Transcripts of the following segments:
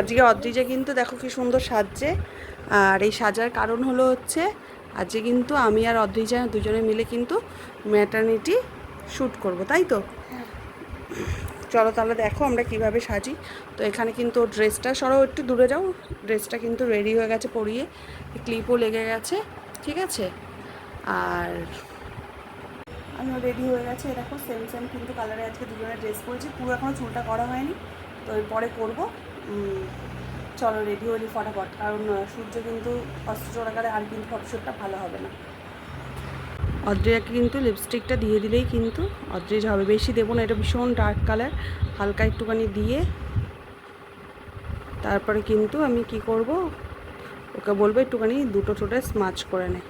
আজকে অদ্রিজা কিন্তু দেখো কি সুন্দর সাজছে। আর এই সাজার কারণ হলো হচ্ছে, আজকে কিন্তু আমি আর অদ্রিজা দুজনে মিলে কিন্তু ম্যাটার্নিটি শ্যুট করব, তাই তো? চলো তাহলে দেখো আমরা কীভাবে সাজি। তো এখানে কিন্তু ড্রেসটা সরো একটু দূরে যাও ড্রেসটা কিন্তু রেডি হয়ে গেছে পরিয়ে ক্লিপও লেগে গেছে, ঠিক আছে? আর আমিও রেডি হয়ে গেছে দেখো সেম সেম কিন্তু কালারে আজকে দুজনে ড্রেস পরেছি, পুরো এখনও চুলটা করা হয়নি, তো এরপরে করব। চলো রেডি হলি ফটাফট। কারণ সূর্য কিন্তু অস্ত্র চড়াকালে আর কিন্তু ফটোশ্যুটটা ভালো হবে না। অদ্রিয়াকে কিন্তু লিপস্টিকটা দিয়ে দিলেই কিন্তু অদ্রিজ হবে বেশি দেবো না, এটা ভীষণ ডার্ক কালার হালকা একটুখানি দিয়ে তারপরে কিন্তু আমি কি করব? ওকে বলব একটুখানি দুটো ঠোঁটে স্মাচ করে নে।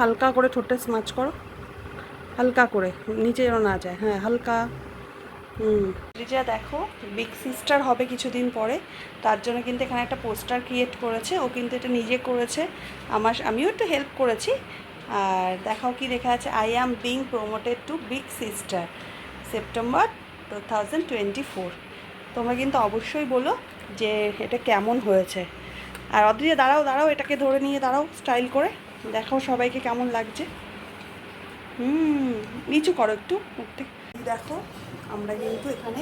হালকা করে ঠোঁটে স্মাচ করো। হালকা করে, নিচে যেন না যায়। হ্যাঁ হালকা। হুম। দেখো বিগ সিস্টার হবে কিছুদিন পরে। তার জন্য কিন্তু এখানে একটা পোস্টার ক্রিয়েট করেছে। ও কিন্তু এটা নিজে করেছে। আমার আমিও একটু হেল্প করেছি। আর দেখাও কি লেখা আছে? I am being promoted to big sister September two thousand twenty four তোমরা কিন্তু অবশ্যই বলো যে এটা কেমন হয়েছে। আর অদ্রিজা, দাঁড়াও দাঁড়াও, এটাকে ধরে নিয়ে দাঁড়াও স্টাইল করে। দেখাও সবাইকে কেমন লাগছে। হুম, নিচু করো একটু দেখো আমরা কিন্তু এখানে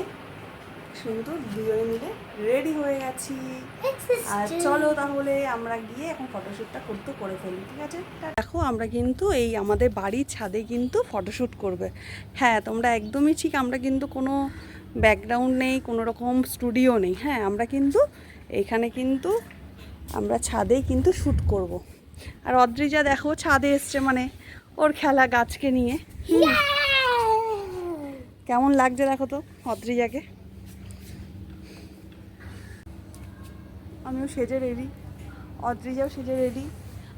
সুন্দর দুজনে মিলে রেডি হয়ে গেছি। আর চলো তাহলে আমরা গিয়ে এখন ফটোশ্যুটটা করতে করে ফেলি ঠিক আছে? দেখো আমরা কিন্তু এই আমাদের বাড়ির ছাদে কিন্তু ফটোশ্যুট করবে। হ্যাঁ তোমরা একদমই ঠিক আমরা কিন্তু কোনো ব্যাকগ্রাউন্ড নেই কোনো রকম স্টুডিও নেই। হ্যাঁ আমরা কিন্তু এখানে কিন্তু আমরা ছাদেই কিন্তু শ্যুট করব। আর অদ্রিজা দেখো ছাদে এসছে মানে ওর খেলা গাছকে নিয়ে। হুম। কেমন লাগছে দেখো তো, অদ্রিজাকে? আমিও সেজে রেডি, অদ্রিজাও সেজে রেডি,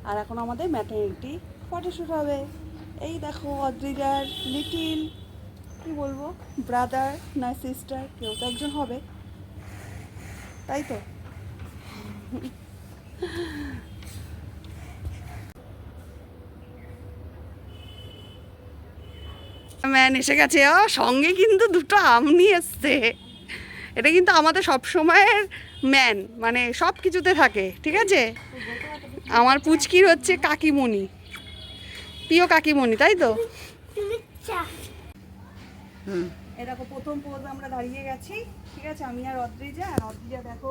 আর এখন আমাদের ম্যাটার্নিটি ফটোশ্যুট হবে। এই দেখো অদ্রিজার লিটিল কি বলব ব্রাদার না সিস্টার কেউ তো একজন হবে। তাই তো? ম্যান এসে গেছে। ও সঙ্গে কিন্তু দুটো আম নিয়ে এসছে। এটা কিন্তু আমাদের সব সময়ের ম্যান মানে সব কিছুতে থাকে ঠিক আছে? আমার পুচকির হচ্ছে কাকিমণি। প্রিয় কাকিমণি তাই তো? হুম। দেখো প্রথম পোজ আমরা দাঁড়িয়ে গেছি ঠিক আছে? আমি আর অদ্রিজা আর অদ্রিজা দেখো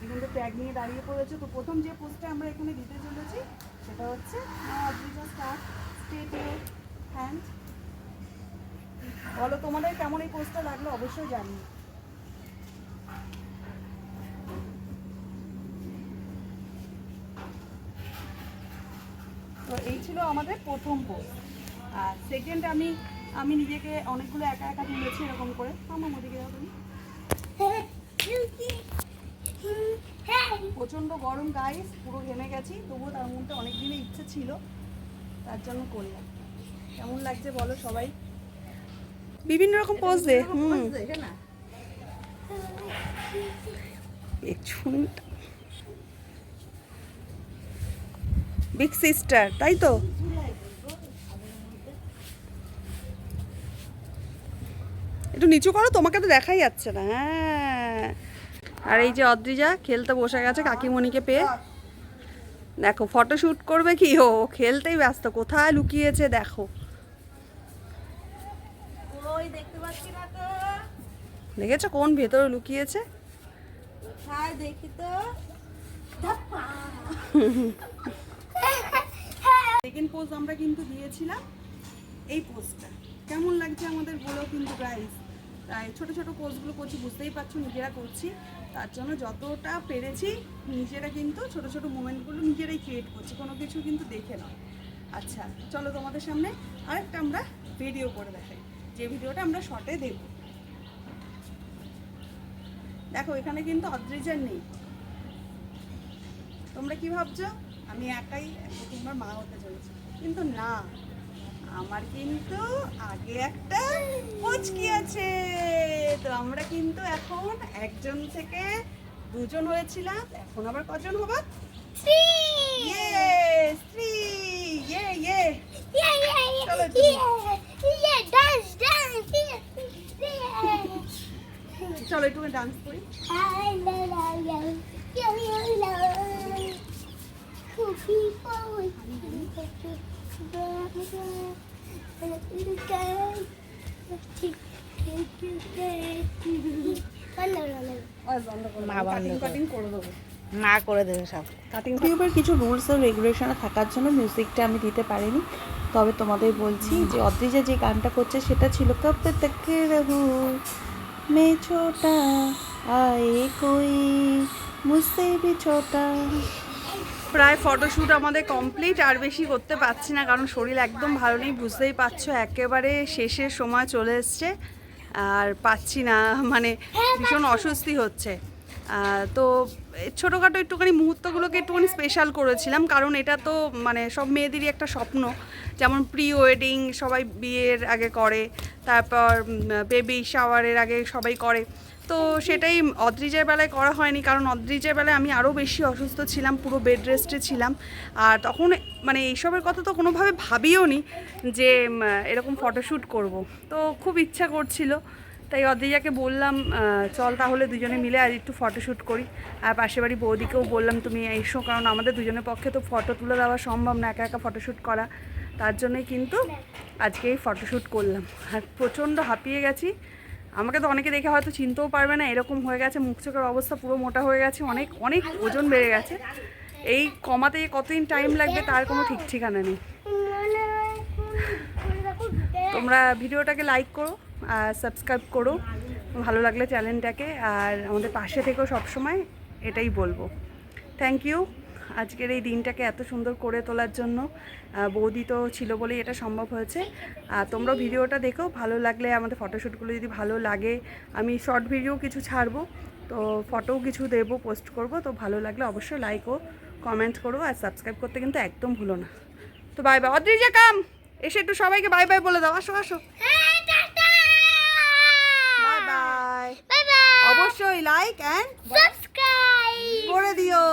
কিন্তু ট্যাগ নিয়ে দাঁড়িয়ে পড়েছো। তো প্রথম যে পোজটা আমরা এখানে দিতে চলেছি সেটা হচ্ছে নাও অদ্রিজা স্টার্ট বলো, তোমাদের কেমন এই পোস্টটা লাগল অবশ্যই জানি। তো এই ছিল আমাদের প্রথম পোস্ট আর সেকেন্ড আমি আমি নিজেকে অনেকগুলো একা একা তুলেছি এরকম করে। আমার যাও তুমি। প্রচণ্ড গরম গাইস পুরো ঘেমে গেছি, তবুও তার মধ্যে অনেক দিনের ইচ্ছে ছিল, তার জন্য করলাম কেমন লাগছে বলো সবাই? বিভিন্ন রকম পোজ দে হুম। বিগ সিস্টার তাই তো? একটু নিচু করো তোমাকে তো দেখাই যাচ্ছে না হ্যাঁ। আর এই যে অদ্রিজা খেলতে বসে গেছে কাকিমণিকে পেয়ে। দেখো ফটো শ্যুট করবে কি? ও খেলতেই ব্যস্ত। কোথায় লুকিয়েছে দেখো। দেখেছ কোন ভেতরে লুকিয়েছে? দেখি তো। সেকেন্ড পোজ আমরা কিন্তু দিয়েছিলাম এই পোজটা কেমন লাগছে আমাদের বলো কিন্তু প্রাইস তাই ছোট ছোট পোজগুলো করছি বুঝতেই পারছ নিজেরা করছি। তার জন্য যতটা পেরেছি নিজেরা কিন্তু ছোট ছোট মুমেন্টগুলো নিজেরাই ক্রিয়েট করছি। কোনো কিছু কিন্তু দেখে নয় আচ্ছা চলো তোমাদের সামনে আরেকটা আমরা ভিডিও করে দেখাই। যে ভিডিওটা আমরা শর্টে দেব। দেখো এখানে কিন্তু অদ্রিজার নেই। তোমরা কি ভাবছ? আমি একাই তোমার মা হতে চলেছি। কিন্তু না আমার কিন্তু আগে একটা পুচকি আছে। তো আমরা কিন্তু এখন একজন থেকে দুজন হয়েছিলাম এখন আবার কজন হব? Yes, three! Yeah, yeah! Dance করি। মা বন্ধ করে। কাটিং করে। দেবো। মা করে দেবে সব। কাটিং ইউটিউবের কিছু রুলস ও রেগুলেশনে থাকার জন্য মিউজিকটা আমি দিতে পারিনি। তবে তোমাদের বলছি যে অদ্রিজা যে গানটা করছে সেটা ছিল মে ছোটা, আয়ে কই? মুঝসে ভি ছোটা। প্রায় ফটোশ্যুট আমাদের কমপ্লিট আর বেশি করতে পারছি না, কারণ শরীর একদম ভালো নেই, বুঝতেই পারছ, একেবারে শেষের সময় চলে এসছে, আর পাচ্ছি না মানে ভীষণ অস্বস্তি হচ্ছে। তো ছোটোখাটো একটুখানি মুহূর্তগুলোকে একটুখানি স্পেশাল করেছিলাম, কারণ এটা তো মানে সব মেয়েদেরই একটা স্বপ্ন। যেমন প্রি ওয়েডিং সবাই বিয়ের আগে করে, তারপর বেবি শাওয়ারের আগে সবাই করে। তো সেটাই অদ্রিজের বেলায় করা হয়নি, কারণ অদ্রিজের বেলায় আমি আরও বেশি অসুস্থ ছিলাম, পুরো বেড রেস্টে ছিলাম। আর তখন মানে এইসবের কথা তো কোনোভাবে ভাবিও নি যে এরকম ফটোশ্যুট করব। তো খুব ইচ্ছা করছিল। তাই অদ্রিজাকে বললাম চল তাহলে দুজনে মিলে আজ একটু ফটোশ্যুট করি। আর পাশের বাড়ি বৌদিকেও বললাম, তুমি এসো, কারণ আমাদের দুজনের পক্ষে তো ফটো তুলে দেওয়া সম্ভব না, একা একা ফটোশ্যুট করা। তার জন্যই কিন্তু আজকে এই ফটোশ্যুট করলাম। আর প্রচণ্ড হাঁপিয়ে গেছি। আমাকে তো অনেকে দেখে হয়তো চিনতেও পারবে না, এরকম হয়ে গেছে, মুখ চোখের অবস্থা পুরো মোটা হয়ে গেছে, অনেক অনেক ওজন বেড়ে গেছে। এই কমাতে কতদিন টাইম লাগবে, তার কোনো ঠিক ঠিকানা নেই। তোমরা ভিডিওটাকে লাইক করো। আর সাবস্ক্রাইব করো। ভালো লাগলে চ্যানেলটাকে আর আমাদের পাশে থেকেও সবসময় এটাই বলব। থ্যাংক ইউ আজকের এই দিনটাকে এত সুন্দর করে তোলার জন্য বৌদি তো ছিল বলেই এটা সম্ভব হয়েছে। আর তোমরা ভিডিওটা দেখো, ভালো লাগলে আমাদের ফটোশ্যুটগুলো যদি ভালো লাগে, আমি শর্ট ভিডিও কিছু ছাড়বো, তো ফটোও কিছু দেবো পোস্ট করব, তো ভালো লাগলে অবশ্যই লাইক ও কমেন্ট করো আর সাবস্ক্রাইব করতে কিন্তু একদম ভুলো না। তো বাই বাই অদ্রিজা কাম এসে একটু সবাইকে বাই বাই বলে দাও। আসো আসো বাই বাই অবশ্যই লাইক অ্যান্ড Subscribe! করে দিও